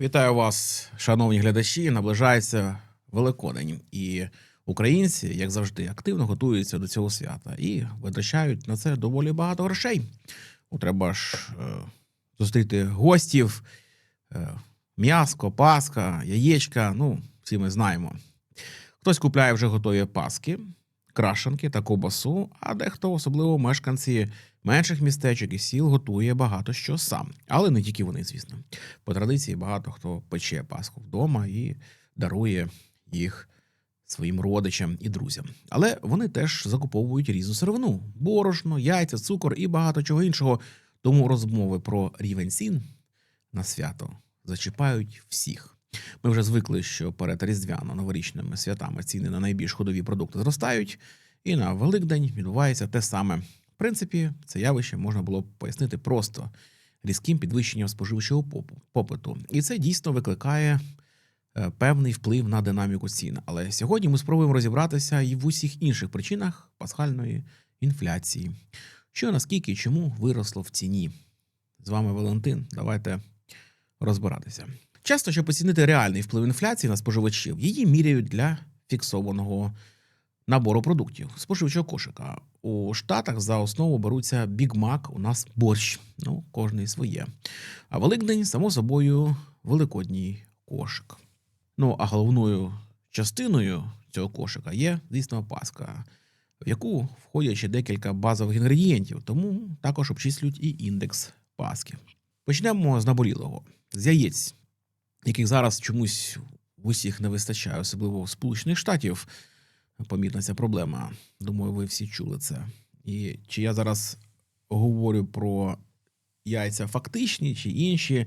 Вітаю вас, шановні глядачі. Наближається Великодень, і українці, як завжди, активно готуються до цього свята і витрачають на це доволі багато грошей. Ну, треба ж е, зустріти гостів, е, м'яско, паска, яєчка. Ну, всі ми знаємо. Хтось купляє вже готові паски, крашенки та ковбасу, а дехто, особливо мешканці менших містечок і сіл, готує багато що сам. Але не тільки вони, звісно. По традиції багато хто пече Пасху вдома і дарує їх своїм родичам і друзям. Але вони теж закуповують різну сировину: борошно, яйця, цукор і багато чого іншого. Тому розмови про рівень цін на свято зачіпають всіх. Ми вже звикли, що перед різдвяно-новорічними святами ціни на найбільш ходові продукти зростають, і на Великдень відбувається те саме. В принципі, це явище можна було б пояснити просто різким підвищенням споживчого попиту. І це дійсно викликає е, певний вплив на динаміку цін. Але сьогодні ми спробуємо розібратися і в усіх інших причинах пасхальної інфляції. Що наскільки і чому виросло в ціні? З вами Валентин. Давайте розбиратися. Часто, щоб оцінити реальний вплив інфляції на споживачів, її міряють для фіксованого набору продуктів споживчого кошика. У Штатах за основу беруться Big Mac, у нас борщ, ну, кожний своє. А Великдень, само собою, великодній кошик. Ну, а головною частиною цього кошика є, звісно, паска, в яку входять ще декілька базових інгредієнтів, тому також обчислюють і індекс паски. Почнемо з наболілого, з яєць, яких зараз чомусь в усіх не вистачає, особливо в Сполучених Штатів. Помітна ця проблема. Думаю, ви всі чули це. І чи я зараз говорю про яйця фактичні чи інші,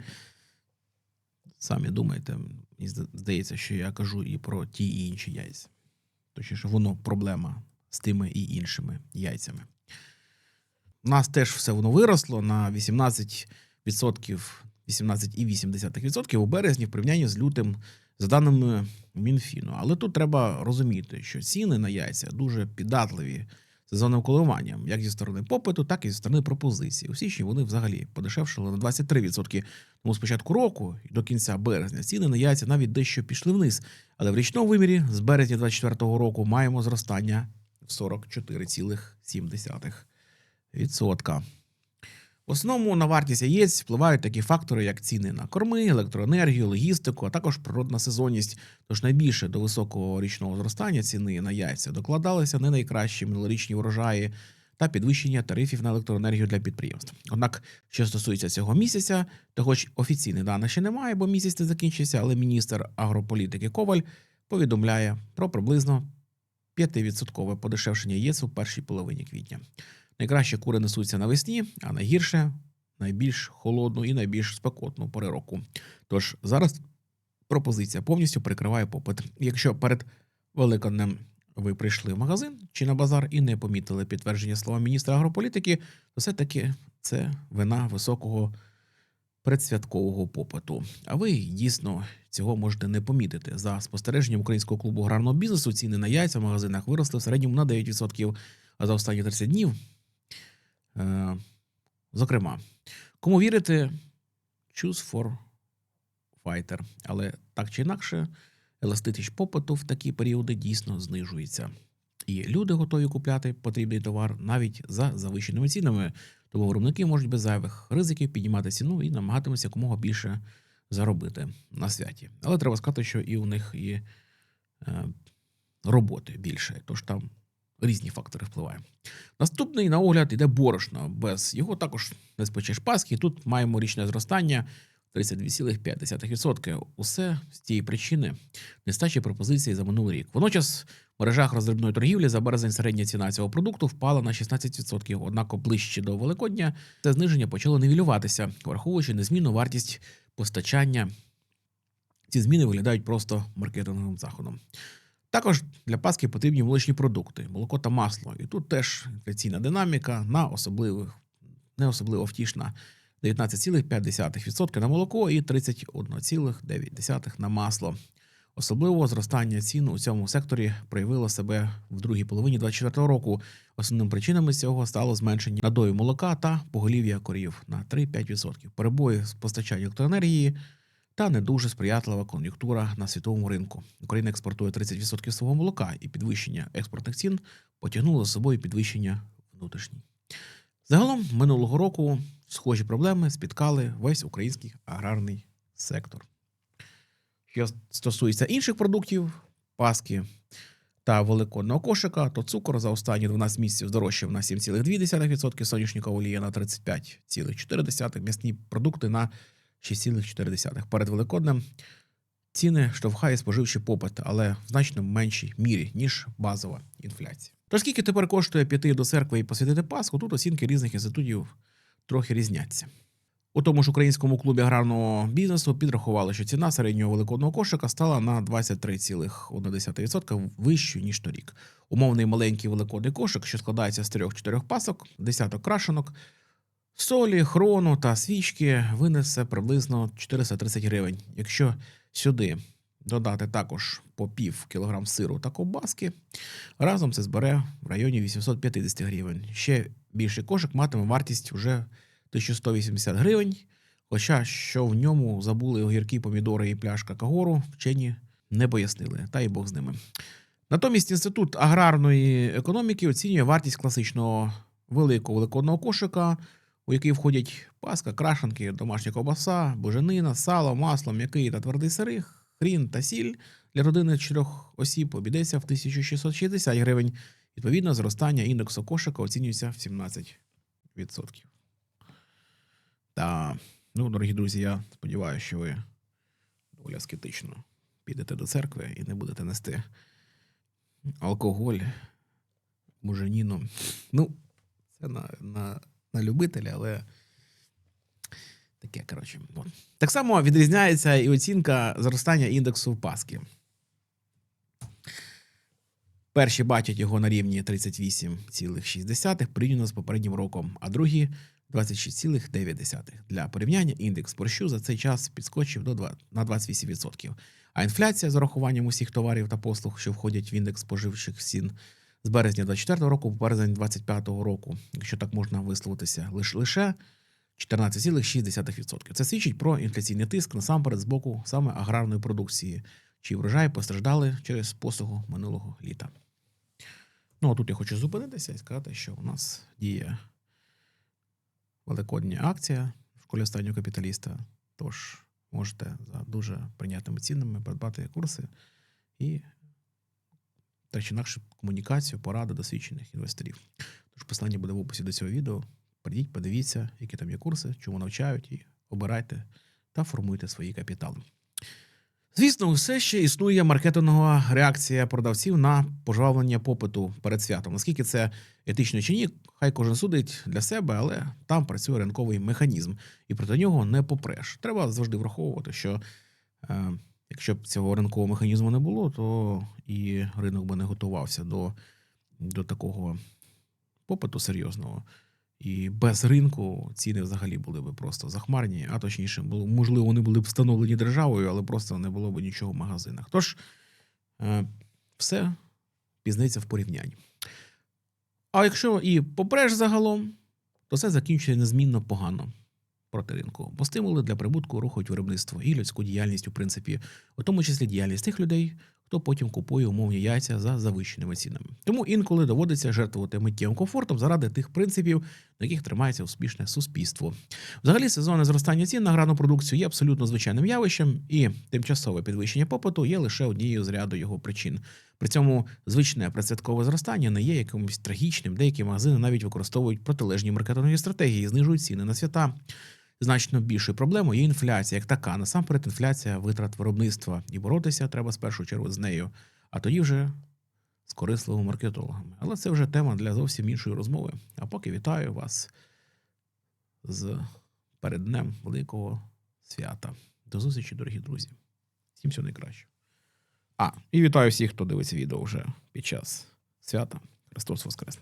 самі думайте, мені здається, що я кажу і про ті і інші яйця. Точніше, воно проблема з тими і іншими яйцями. У нас теж все воно виросло на 18%, 18,8% у березні в порівнянні з лютим, за даними Мінфіну. Але тут треба розуміти, що ціни на яйця дуже піддатливі сезонним коливанням, як зі сторони попиту, так і зі сторони пропозиції. У січні вони взагалі подешевшили на 23%. Тому з початку року і до кінця березня ціни на яйця навіть дещо пішли вниз. Але в річному вимірі з березня 2024 року маємо зростання в 44,7%. В основному на вартість яєць впливають такі фактори, як ціни на корми, електроенергію, логістику, а також природна сезонність. Тож найбільше до високого річного зростання ціни на яйця докладалися не найкращі минулорічні врожаї та підвищення тарифів на електроенергію для підприємств. Однак, що стосується цього місяця, то хоч офіційних даних ще немає, бо місяць не закінчився, але міністр агрополітики Коваль повідомляє про приблизно 5% подешевшення яєць у першій половині квітня. Найкраще кури несуться навесні, а найгірше найбільш холодну і найбільш спекотну пори року. Тож зараз пропозиція повністю прикриває попит. Якщо перед Великоднем ви прийшли в магазин чи на базар і не помітили підтвердження слова міністра агрополітики, то все-таки це вина високого предсвяткового попиту. А ви дійсно цього можете не помітити. За спостереженням українського клубу аграрного бізнесу ціни на яйця в магазинах виросли в середньому на 9%, а за останні 30 днів Зокрема, кому вірити, choose for fighter. Але так чи інакше, еластичність попиту в такі періоди дійсно знижується. І люди готові купляти потрібний товар навіть за завищеними цінами, тому виробники можуть без зайвих ризиків піднімати ціну і намагатимуться якомога більше заробити на святі. Але треба сказати, що і у них є е, роботи більше, тож там різні фактори впливають. Наступний на огляд іде борошно. Без його також не спечеш паски. Тут маємо річне зростання 32,5%. Усе з цієї причини нестачі пропозиції за минулий рік. Водночас в мережах роздрібної торгівлі за березень середня ціна цього продукту впала на 16%. Однак ближче до Великодня це зниження почало нивелюватися, враховуючи незмінну вартість постачання. Ці зміни виглядають просто маркетинговим заходом. Також для Паски потрібні молочні продукти, молоко та масло. І тут теж інфляційна динаміка на особливих, не особливо втішна 19,5% на молоко і 31,9% на масло. Особливо зростання цін у цьому секторі проявило себе в другій половині 2024 року. Основними причинами цього стало зменшення надою молока та поголів'я корів на 3-5%. Перебої з постачання електроенергії та не дуже сприятлива кон'юнктура на світовому ринку. Україна експортує 30% свого молока, і підвищення експортних цін потягнуло за собою підвищення внутрішніх. Загалом минулого року схожі проблеми спіткали весь український аграрний сектор. Що стосується інших продуктів, паски та великодного кошика, то цукор за останні 12 місяців здорожчав на 7,2%, соняшникова олія на 35,4%, м'ясні продукти на 6,4%. Перед Великоднем ціни штовхає споживчий попит, але в значно меншій мірі, ніж базова інфляція. То скільки тепер коштує піти до церкви і посвятити Пасху, тут оцінки різних інститутів трохи різняться. У тому ж українському клубі аграрного бізнесу підрахували, що ціна середнього великодного кошика стала на 23,1% вищою, ніж торік. Умовний маленький великодний кошик, що складається з 3-4 пасок, десяток крашенок, солі, хрону та свічки, винесе приблизно 430 гривень. Якщо сюди додати також по пів кілограм сиру та ковбаски, разом це збере в районі 850 гривень. Ще більший кошик матиме вартість вже 1180 гривень. Хоча що в ньому забули огірки, помідори і пляшка кагору, вчені не пояснили, та й Бог з ними. Натомість інститут аграрної економіки оцінює вартість класичного великого великодного кошика, у який входять паска, крашенки, домашня ковбаса, боженина, сало, масло, м'який та твердий сири, хрін та сіль для родини чотирьох осіб обійдеться в 1660 гривень. Відповідно, зростання індексу кошика оцінюється в 17%. Та, ну, дорогі друзі, я сподіваюся, що ви доволі аскетично підете до церкви і не будете нести алкоголь, муженіну. Ну, це на, на, на любителя, але таке, коротше. от. Так само відрізняється і оцінка зростання індексу Паски. Перші бачать його на рівні 38,6 порівняно з попереднім роком, а другі 26,9. Для порівняння індекс борщу за цей час підскочив до 2, на 28%. А інфляція з урахуванням усіх товарів та послуг, що входять в індекс споживчих цін з березня 24 року по березень 25 року, якщо так можна висловитися, лише лише 14,6%. Це свідчить про інфляційний тиск насамперед з боку саме аграрної продукції, чиї врожаї постраждали через послугу минулого літа. Ну а тут я хочу зупинитися і сказати, що у нас діє великодня акція в школі останнього капіталіста. Тож можете за дуже прийнятними цінами придбати курси і так чи інакше комунікацію, поради досвідчених інвесторів. Тож послання буде в описі до цього відео. Прийдіть, подивіться, які там є курси, чому навчають, і обирайте та формуйте свої капітали. Звісно, все ще існує маркетингова реакція продавців на пожвавлення попиту перед святом. Наскільки це етично чи ні, хай кожен судить для себе, але там працює ринковий механізм, і проти нього не попреш. Треба завжди враховувати, що е, якщо б цього ринкового механізму не було, то і ринок би не готувався до, до такого попиту серйозного. І без ринку ціни взагалі були б просто захмарні, а точніше, було, можливо, вони були б встановлені державою, але просто не було б нічого в магазинах. Тож е, все пізниця в порівнянні. А якщо і попреш загалом, то це закінчує незмінно погано проти ринку, бо стимули для прибутку рухають виробництво і людську діяльність, у принципі, у тому числі діяльність тих людей, хто потім купує умовні яйця за завищеними цінами. Тому інколи доводиться жертвувати миттєвим комфортом заради тих принципів, на яких тримається успішне суспільство. Взагалі, сезонне зростання цін на грану продукцію є абсолютно звичайним явищем, і тимчасове підвищення попиту є лише однією з ряду його причин. При цьому звичне присвяткове зростання не є якимось трагічним. Деякі магазини навіть використовують протилежні маркетингові стратегії, знижують ціни на свята. Значно більшою проблемою є інфляція як така. Насамперед, інфляція витрат виробництва. І боротися треба з першу чергу з нею, а тоді вже з корисливими маркетологами. Але це вже тема для зовсім іншої розмови. А поки вітаю вас з перед днем великого свята. До зустрічі, дорогі друзі. Всім всього найкраще. А, і вітаю всіх, хто дивиться відео вже під час свята. Христос Воскрес!